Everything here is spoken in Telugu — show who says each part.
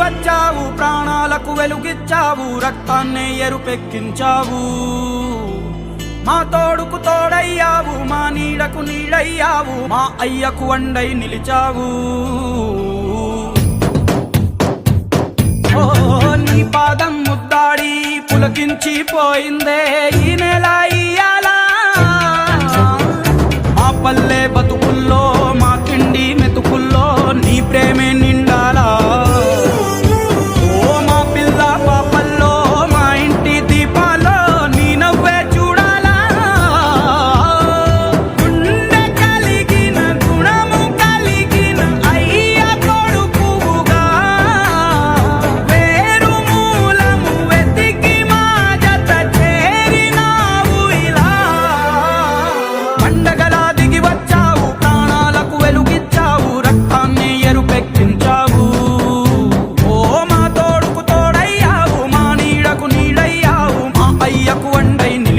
Speaker 1: వచ్చావు ప్రాణాలకు వెలుగిచ్చావు రక్తాన్నే ఎరుపెక్కించావు. మా తోడుకు తోడయ్యావు మా నీడకు నీడయ్యావు మా అయ్యకు వండై నిలిచావు. ఓ నీ పాదం ముద్దాడి పులకించి పోయిందే ఈ నెల అయ్యా. beynim